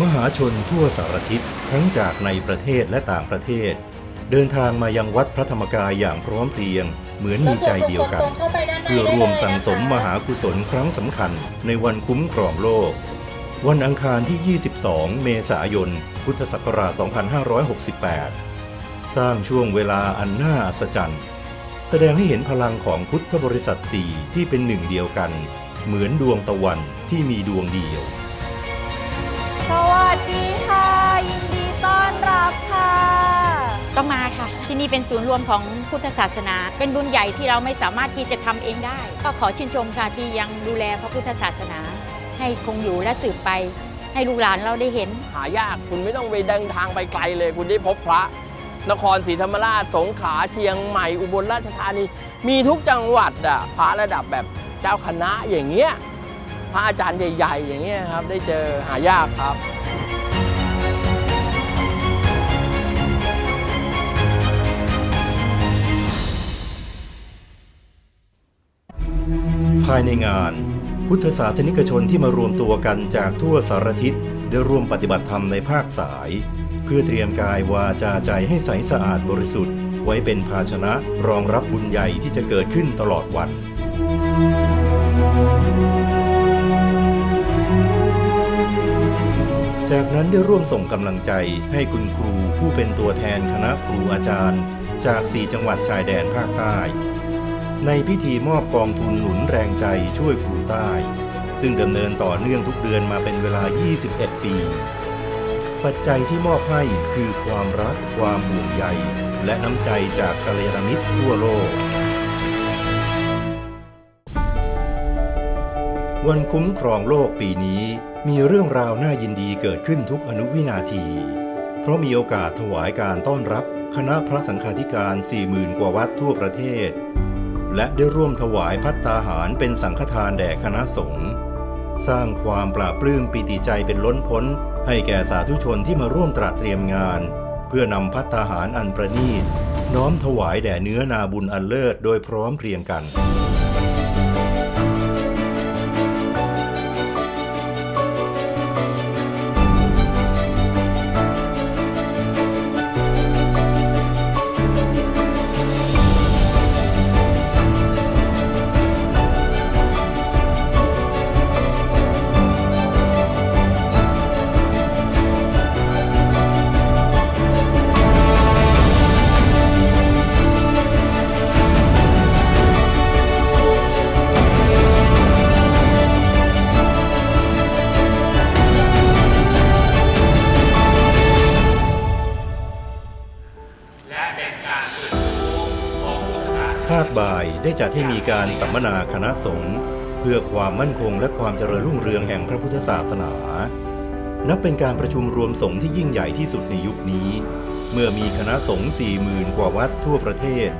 มหาชนทั่วสารทิศทั้งจากในประเทศและต่างประเทศ เดินทางมายังวัดพระธรรมกายอย่างพร้อมเพรียง เหมือนมีใจเดียวกัน เพื่อร่วมสั่งสมมหากุศลครั้งสำคัญในวันคุ้มครองโลก วันอังคารที่ 22 เมษายน พุทธศักราช 2568 สร้างช่วงเวลาอันน่าอัศจรรย์ แสดงให้เห็นพลังของพุทธบริษัทสี่ที่เป็นหนึ่งเดียวกัน เหมือนดวงตะวันที่มีดวงเดียว สวัสดีค่ะ ยินดีต้อนรับค่ะ ต้องมาค่ะ ที่นี่เป็นศูนย์รวมของพุทธศาสนา เป็นบุญใหญ่ที่เราไม่สามารถที่จะทำเองได้ ก็ขอชื่นชมค่ะที่ยังดูแลพระพุทธศาสนา ให้คงอยู่และสืบไป ให้ลูกหลานเราได้เห็น หายากคุณไม่ต้องไปเดินทางไปไกลเลย คุณได้พบพระ นครศรีธรรมราชสงขลาเชียงใหม่อุบลราชธานี มีทุกจังหวัดอะพระระดับแบบ เจ้าคณะอย่างเงี้ยพระอาจารย์ใหญ่ ๆ อย่างเงี้ยครับ ได้เจอหายากครับภายในงาน พุทธศาสนิกชนที่มารวมตัวกันจากทั่วสารทิศได้ร่วมปฏิบัติธรรมในภาคสาย เพื่อเตรียมกายวาจาใจให้ใสสะอาดบริสุทธิ์ ไว้เป็นภาชนะรองรับบุญใหญ่ที่จะเกิดขึ้นตลอดวัน จากนั้นได้ร่วมส่งกำลังใจให้คุณครูผู้เป็นตัวแทนคณะครูอาจารย์ จาก 4 จังหวัดชายแดนภาคใต้ ในพิธีมอบกองทุนหนุนแรงใจช่วยครูใต้ ซึ่งดำเนินต่อเนื่องทุกเดือนมาเป็นเวลา 21 ปี ปัจจัยที่มอบให้คือความรัก ความห่วงใย และน้ำใจจากกัลยาณมิตรทั่วโลก วันคุ้มครองโลกปีนี้มีเรื่องราวน่ายินดีเกิดขึ้นทุกอนุวินาที เพราะมีโอกาสถวายการต้อนรับคณะพระสังฆาธิการ 40,000 กว่าวัดทั่วประเทศ และได้ร่วมถวายพัตตาหารเป็นสังฆทานแด่คณะสงฆ์สร้างความปราบปลื้มปิติใจเป็นล้นพ้น ให้แก่สาธุชนที่มาร่วมตระเตรียมงาน เพื่อนำพัตตาหารอันประณีตน้อมถวายแด่เนื้อนาบุญอันเลิศโดยพร้อมเพรียงกันาคบ่ายได้จัดให้มีการสัมมนาคณะสงฆ์เพื่อความมั่นคงและความเจริญรุ่งเรืองแห่งพระพุทธศาสนา นับเป็นการประชุมรวมสงฆ์ที่ยิ่งใหญ่ที่สุดในยุคนี้ เมื่อมีคณะสงฆ์สี่หมื่นกว่าวัดทั่วประเทศ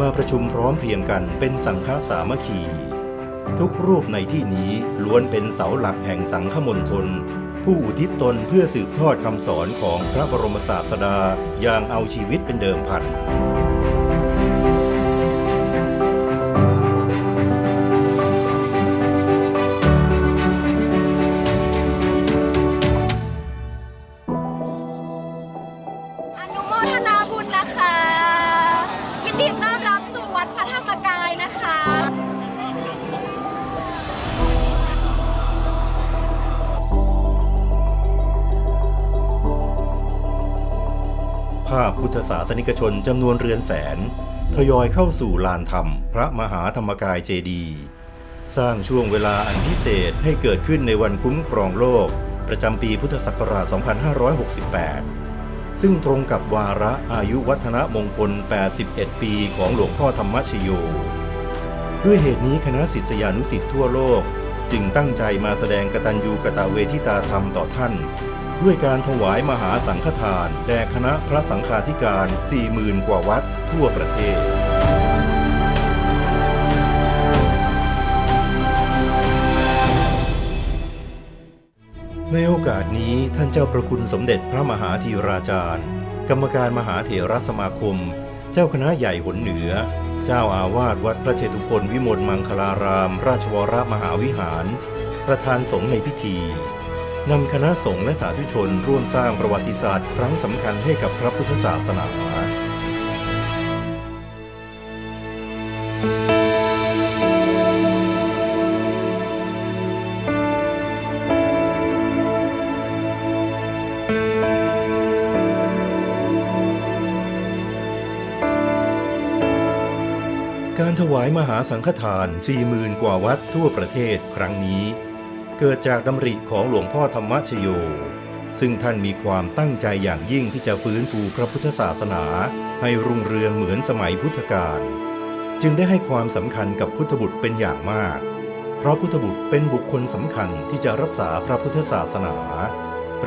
มาประชุมพร้อมเพรียงกันเป็นสังฆสามัคคี ทุกรูปในที่นี้ล้วนเป็นเสาหลักแห่งสังฆมณฑลผู้อุทิศตนเพื่อสืบทอดคำสอนของพระบรมศาสดาอย่างเอาชีวิตเป็นเดิมพันาพพุทธศาสนิกชนจำนวนเรือนแสน ทยอยเข้าสู่ลานธรรม พระมหาธรรมกายเจดี สร้างช่วงเวลาอันพิเศษให้เกิดขึ้นในวันคุ้มครองโลก ประจำปีพุทธศักราช 2568 ซึ่งตรงกับวาระอายุวัฒนมงคล 81 ปีของหลวงพ่อธรรมชโย ด้วยเหตุนี้คณะศิษยานุศิษย์ทั่วโลก จึงตั้งใจมาแสดงกตัญญูกตเวทิตาธรรมต่อท่าน ด้วยการถวายมหาสังฆทานแด่คณะพระสังฆาธิการ 40,000 กว่าวัดทั่วประเทศ ในโอกาสนี้ท่านเจ้าประคุณสมเด็จพระมหาธีราจารย์ กรรมการมหาเถรสมาคม เจ้าคณะใหญ่หนเหนือ เจ้าอาวาสวัดพระเชตุพนวิมลมังคลาราม ราชวรมหาวิหาร ประธานสงฆ์ในพิธี นำคณะสงฆ์และสาธุชนร่วมสร้างประวัติศาสตร์ครั้งสำคัญให้กับพระพุทธศาสนาการถวายมหาสังฆทาน 40,000 กว่าวัดทั่วประเทศครั้งนี้ เกิดจากดำริของหลวงพ่อธรรมชโย ซึ่งท่านมีความตั้งใจอย่างยิ่งที่จะฟื้นฟูพระพุทธศาสนาให้รุ่งเรืองเหมือนสมัยพุทธกาลจึงได้ให้ความสำคัญกับพุทธบุตรเป็นอย่างมาก เพราะพุทธบุตรเป็นบุคคลสำคัญที่จะรักษาพระพุทธศาสนา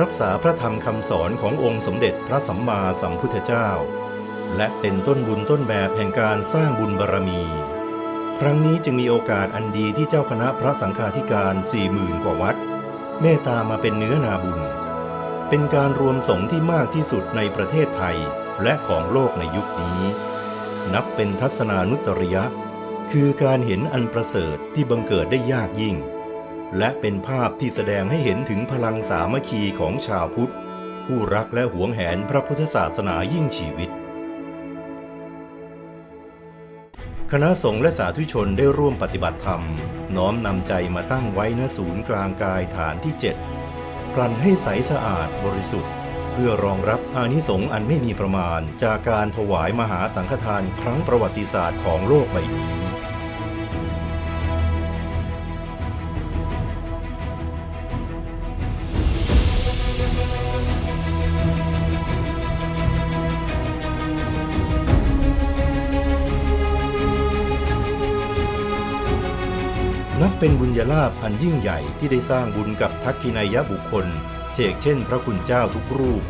รักษาพระธรรมคำสอนขององค์สมเด็จพระสัมมาสัมพุทธเจ้า และเป็นต้นบุญต้นแบบแห่งการสร้างบุญบารมี ครั้งนี้จึงมีโอกาสอันดีที่เจ้าคณะพระสังฆาธิการสี่หมื่นกว่าวัด เมตตามาเป็นเนื้อนาบุญ เป็นการรวมสงฆ์ที่มากที่สุดในประเทศไทยและของโลกในยุคนี้ นับเป็นทัศนานุตริยะ คือการเห็นอันประเสริฐที่บังเกิดได้ยากยิ่ง และเป็นภาพที่แสดงให้เห็นถึงพลังสามัคคีของชาวพุทธ ผู้รักและหวงแหนพระพุทธศาสนายิ่งชีวิต คณะสงฆ์และสาธุชนได้ร่วมปฏิบัติธรรม น้อมนำใจมาตั้งไว้ณศูนย์กลางกายฐานที่ 7 กลั่นให้ใสสะอาดบริสุทธิ์ เพื่อรองรับอานิสงส์อันไม่มีประมาณ จากการถวายมหาสังฆทานครั้งประวัติศาสตร์ของโลกใบนี้ นับเป็นบุญญาลาภอันยิ่งใหญ่ที่ได้สร้างบุญกับทักขินายบุคคลเชกเช่น พระคุณเจ้าทุกรูป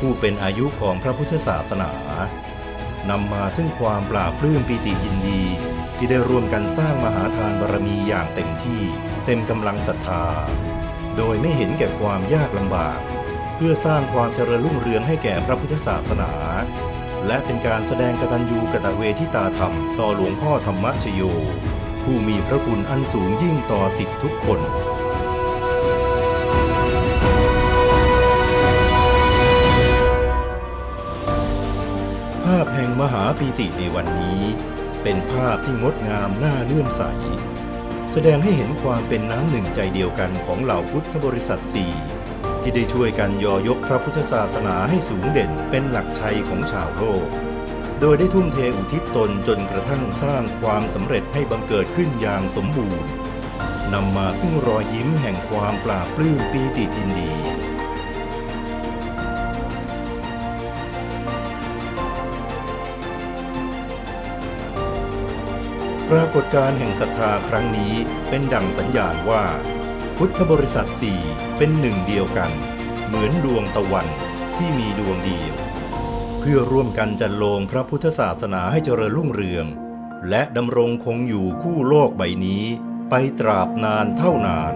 ผู้เป็นอายุของพระพุทธศาสนานำมาซึ่งความปราบปลื้มปีติยินดี ที่ได้ร่วมกันสร้างมหาทานบารมีอย่างเต็มที่เต็มกำลังศรัทธา โดยไม่เห็นแก่ความยากลำบาก เพื่อสร้างความเจริญรุ่งเรืองให้แก่พระพุทธศาสนา และเป็นการแสดงกตัญญูกตเวทิตาธรรมต่อหลวงพ่อธรรมชโย ผู้มีพระคุณอันสูงยิ่งต่อสิทธิทุกคนภาพแห่งมหาปีติในวันนี้ เป็นภาพที่งดงามน่าเลื่อมใส แสดงให้เห็นความเป็นน้ำหนึ่งใจเดียวกันของเหล่าพุทธบริษัทสี่ที่ได้ช่วยกันยอยกพระพุทธศาสนาให้สูงเด่นเป็นหลักชัยของชาวโลก โดยได้ทุ่มเทอุทิศตนจนกระทั่งสร้างความสำเร็จให้บังเกิดขึ้นอย่างสมบูรณ์นำมาซึ่งรอยยิ้มแห่งความปราบปลื้มปีติยินดี ปรากฏการแห่งศรัทธาครั้งนี้เป็นดั่งสัญญาณว่า พุทธบริษัทสี่เป็นหนึ่งเดียวกัน เหมือนดวงตะวันที่มีดวงเดียว พื่อร่วมกันจันโลงพระพุทธศาสนาให้เจริญรุ่งเรือง และดำรงคงอยู่คู่โลกใบนี้ ไปตราบนานเท่านาน